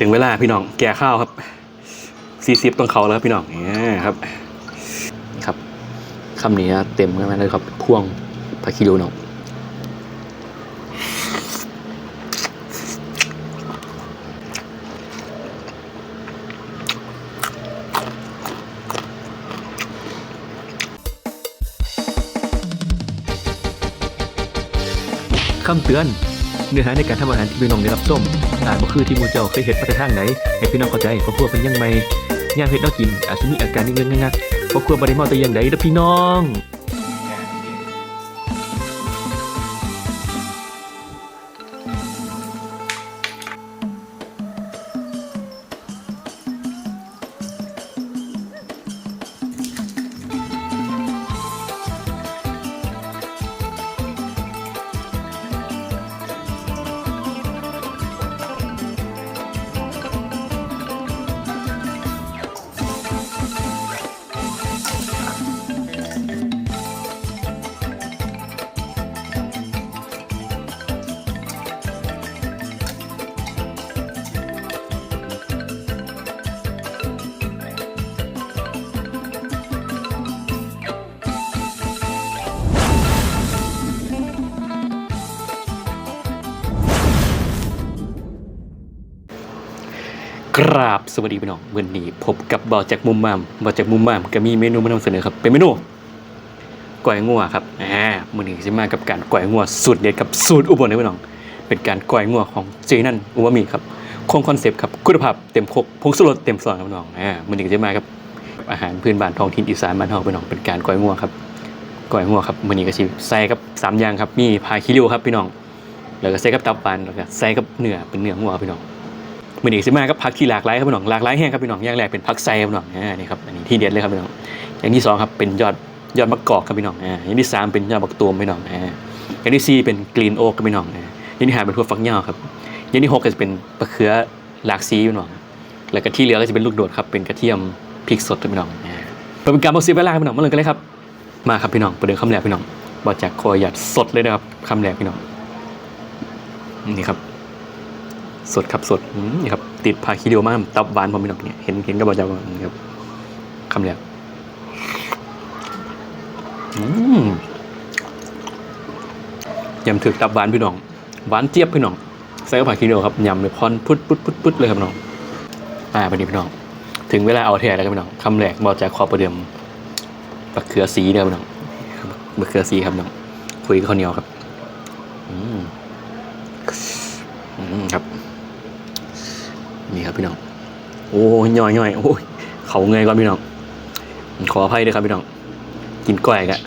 ถึงเวลาพี่น้องแก่ข้าวครับสี่สิบต้องเขาแล้วพี่น้องเนี่ยครับ ครับคำนี้เต็มกันมาเลยครับพ่วงพาคิโลนาะคำเตือน เนื้อหาในการทำอาหารที่พี่น้องได้รับส้มอาจบ่คือที่มูเจ้าเคยเห็นมาแต่ทางไหนให้พี่น้องเข้าใจเพราะพวกเป็นยังไงย่างเห็ดนอกินอาจจะมีอาการนิดนึงงักๆเพราะครัวบริมาแต่อย่างใดเด้อพี่น้อง กราบสวัสดีพี่น้องวันนี้พบกับบ่าวจากมุมมามบ่าวจากมุมมามก็มีเมนูมานำเสนอครับเป็นเมนูก๋วยงัวครับอ่ามื้อนี้จะมากับการก๋วยงัวสูตรเด็ดกับสูตรอุบลนะพี่น้อง เป็นการก๋วยงัวของเจนันอุวามิครับคงคอนเซปต์ครับคุณภาพเต็มครกผงสุรสเต็มซองครับพี่น้องอ่ามื้อนี้ก็จะมากับอาหารพื้นบ้านท้องถิ่นอีสานบ้านเฮาพี่น้องเป็นการก๋วยงัวครับก๋วยงัวครับมื้อนี้ก็สิใส่กับสามอย่างครับมีพาคิริวครับพี่น้อง แล้วก็ใส่กับตับหวานแล้วก็ใส่กับเนื้อเป็นเนื้องัวพี่น้อง มือนี้สิมาก็ผักที่หลากหลายครับพี่น้องหลากหลายแห้งครับพี่น้องอย่างแรกเป็นผักไซครับพี่น้องนี่ครับอันนี้ที่เด็ดเลยครับพี่น้องอย่างที่สองครับเป็นยอดยอดมะกอกครับพี่น้องอย่างที่สามเป็นยอดบักตูมพี่น้องอย่างที่สี่เป็นกรีนโอ๊กครับพี่น้องอย่างที่ห้าเป็นถั่วฝักยาวครับอย่างที่หกก็จะเป็นมะเขือหลากสีพี่น้องแล้วก็ที่เหลือก็จะเป็นลูกโดดครับเป็นกระเทียมพริกสดครับพี่น้องเพื่อเป็นการบอกซีเวลาครับพี่น้องมาเลยกันเลยครับมาครับพี่น้องประเดิมคำแรกพี่น้องบอกจากคอหยัดสดเลยนะครับคำแรกพี่น้องนี่ครับ สดครับสดนี่ครับติดพาคิเดียวมากตับหวานผมพี่น้องเนี่ยเห็นเห็นก็บอกจะครับคำแรกอืมยำถึกตับหวานพี่น้องหวานเจี๊ยบพี่น้องใส่กับผักคีโนครับยำเลยพอนพุดพุดพุดพุดเลยครับน้องอ่าไปดีพี่น้อง ถึงเวลาเอาแท้แล้วครับพี่น้องคำแรกบอกจากคอประเดิมบักเขือสีเด้อพี่น้องบักเขือสีครับน้องคุยกับข้าวเหนียวครับ อืม อืมครับ นี่ครับพี่น้อง โอ้ยย่อยย่อยโอ้ยเขาเงยก่อนพี่น้อง ขออภัยด้วยครับพี่น้อง กินก้อยกะ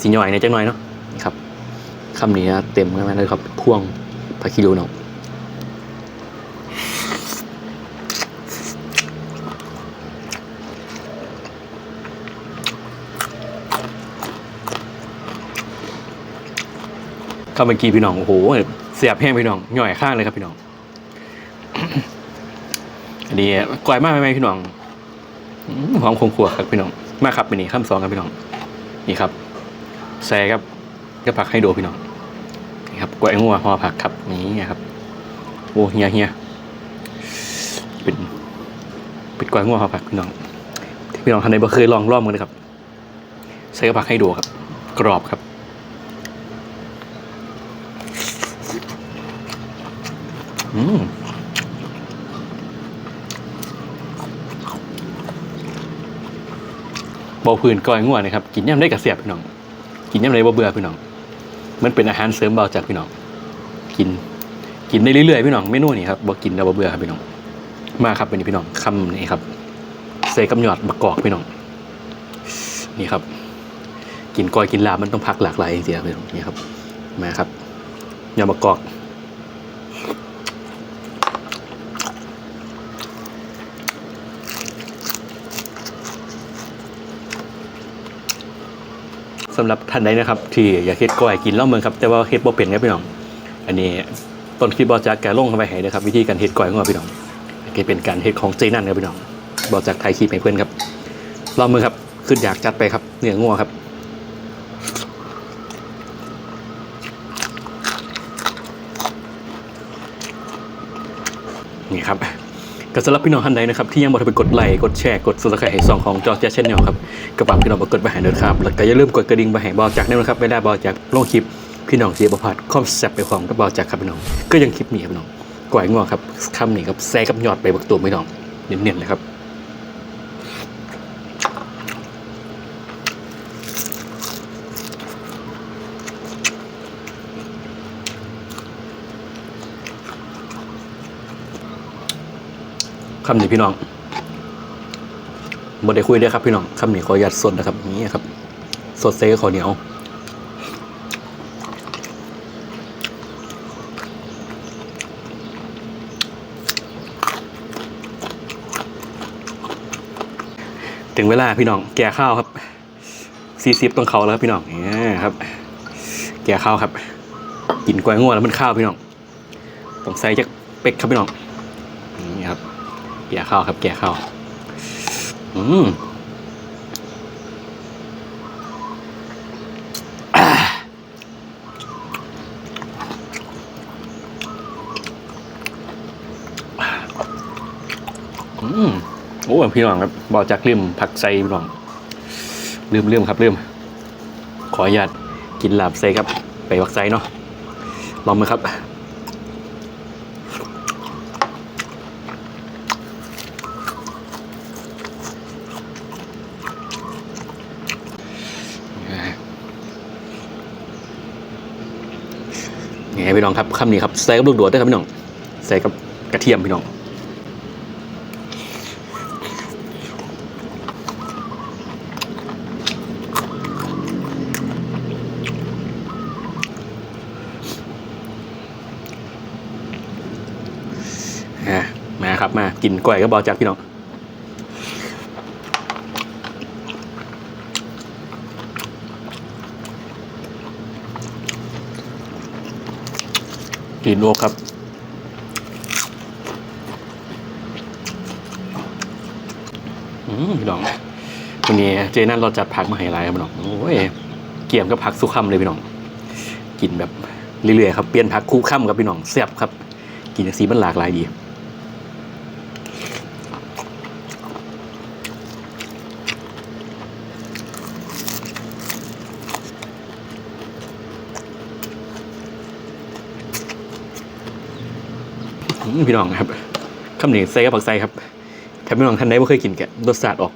สีย่อยในอยจังหน่อยเนาะครับคำนี้นะเต็มกันมาเลยครับพ่วงพาคิโลเนาะคำเมื่อกี้พี่น้องโอ้โหเสียบแห้งพี่น้องย่อยข้างเลยครับพี่น้อง อันนี้ก่อยมากไหมพี่น้องหอมคงครัวครับพี่น้อง มาครับอันนี้ข้ามสองครับพี่น้อง นี่ครับใส่ครับก็ผักให้ดูพี่น้องนี่ครับกล้วยงัวห่อผักครับนี่ครับโอ้เฮียเฮียเป็นเป็นกล้วยงัวห่อผักพี่น้องที่พี่น้องท่านใดบ่เคยลองรอบกันเลยครับใส่กับผักให้ดูครับ กรอบครับอืม บ่พื้นก้อยงัวนะครับกินย่ำได้กับเสียบพี่น้อง กินย่ำได้บ่เบื่อพี่น้อง มันเป็นอาหารเสริมเบาจากพี่น้อง กินกินได้เรื่อยๆพี่น้องเมนูนี้ครับบ่กินแล้วบ่เบื่อครับพี่น้อง มาครับเป็นพี่น้องคำนี้ครับใส่กับหยอดมะกอกพี่น้อง นี่ครับ กินก้อยกินลาบมันต้องพักหลากหลายจริงๆพี่น้องนี่ครับมาครับหยอดมะกอก สำหรับท่านใดนะครับ ที่อยากเฮ็ดก้อยกินล่องเมืองครับแต่ว่าเฮ็ดบ่เป็นครับพี่น้อง อันนี้ต้นคลิปบอจากแกลงเข้าไปให้นะครับ วิธีการเฮ็ดก้อยของเราพี่น้องก็เป็นการเฮ็ดของเจนั่นครับพี่น้องบอจากไทยคลิปให้เพื่อนครับลองมือครับขึ้นอยากจัดไปครับเนื้องัวครับนี่ครับ ก็สำหรับพี่น้องท่านใดนะครับที่ยังบ่ทันไปกดไลค์กดแชร์กดซับสไครต์ให้ช่องของจอแจ๊ชแนลครับกระปังพี่น้องมากดไปแห้ด้วยครับแล้วก็อย่าลืมกดกระดิ่งไปแห้บอจากแน่นะครับเวลาบอจากลงคลิปพี่น้องเสียบ่พลาดคอมแซบไปของกับบอจากครับพี่น้อง ก็ยังคลิปนี้ครับพี่น้องก่อยงอครับคำนี้ครับแซ่กับยอดไปบักตัวพี่น้องเน้นๆเลยครับำนี้พี่น้องบ่ได้คุยเด้ครับพี่น้องคำนี้ขออนุญาตสดนะครับนี่ครับ สดเซ่ขอเหนียวถึงเวลาพี่น้องแก่ข้าวครับสี่สิบต้องเขาแล้วครับพี่น้องนี่ครับ แก่ข้าวครับ กินกล้วยง่วแล้วมันข้าวพี่น้องต้องใส่จักเป็กครับพี่น้อง แก่ข้าวครับแก่ข้าวอืมอืมโอ้พี่น้องครับบอกจากลืมผักใส่พี่น้องลืมลืมครับลืมขออนุญาตกินลาบใส่ครับ ไปวักไซเนาะลองมาครับ นี่พี่น้องครับคำนี้ครับใส่กับลูกโดดด้วยครับพี่น้องใส่กับกระเทียมพี่น้องอะมาครับมากินกล้วยก็บอจากพี่น้อง กินโลกครับ อืมพี่น้องวันนี้เจนั่นเราจัดผักมาให้หลายครับพี่น้องโอ้ยเกี่ยมกับผักสุขคำเลยพี่น้องกินแบบเรื่อยๆครับเปลี่ยนผักคู่ค่ำครับพี่น้องแซ่บครับ กินสีมันหลากหลายดี พี่น้องครับคำนี้ใส่กับผักไซครับถ้าพี่น้องท่านใดไม่เคยกินแกรสชาติออก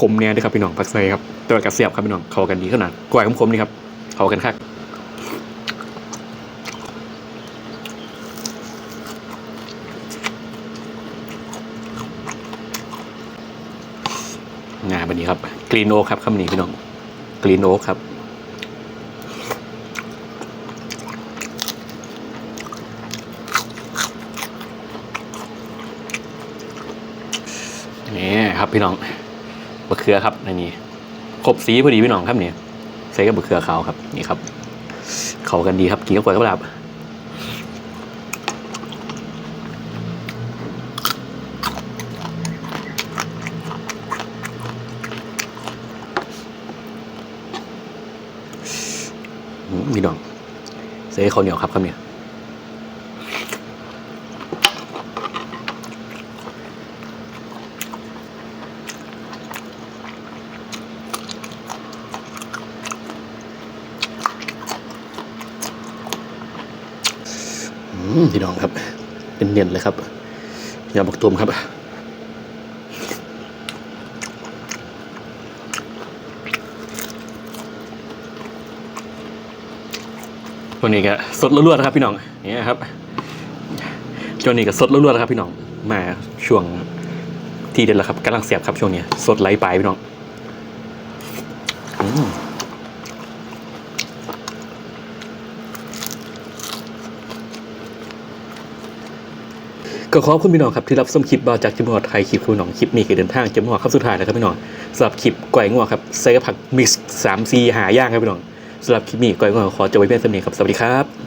ขมๆเนี่ยด้วยครับพี่น้องผักไซครับตัวกระเสียบครับพี่น้องเข้ากันดีขนาดกล้วยขมๆนี่ครับเข้ากันคักงานวันนี้ครับกรีนโอครับคำนี้พี่น้องกรีนโอครับ ครับพี่น้องบะเขือครับในนี้ครบสีพอดีพี่น้องครับเนี่ยใส่กับบะเขือขาวครับนี่ครับ เข้ากันดีครับกินกับกล้วยกับลาบพี่น้องใส่ข้าวเหนียวครับครับเนี่ย พี่น้องครับเป็นเนียนเลยครับยาบักตุมครับวันนี้ก็สดล้วนๆนะครับพี่น้องนี่ครับช่วงนี้ก็สดล้วนๆนะครับพี่น้องมาช่วงที่เด็ดแล้วครับกำลังเสียบครับช่วงนี้สดไหลไปพี่น้อง ก็ขอบคุณพี่น้องครับที่รับชมคลิปบาจากจิมอดไทยคลิปคุณน้องคลิปนี้คือเดินทางจิมอดครับสุดท้ายแล้วครับพี่น้องสำหรับคลิปก่อยงัวครับใส่กับผักมิกซ์สามซีหาย่างครับพี่น้องสำหรับคลิปนี้ก่อยงัวขอจบไว้เพียงเท่านี้ครับสวัสดีครับ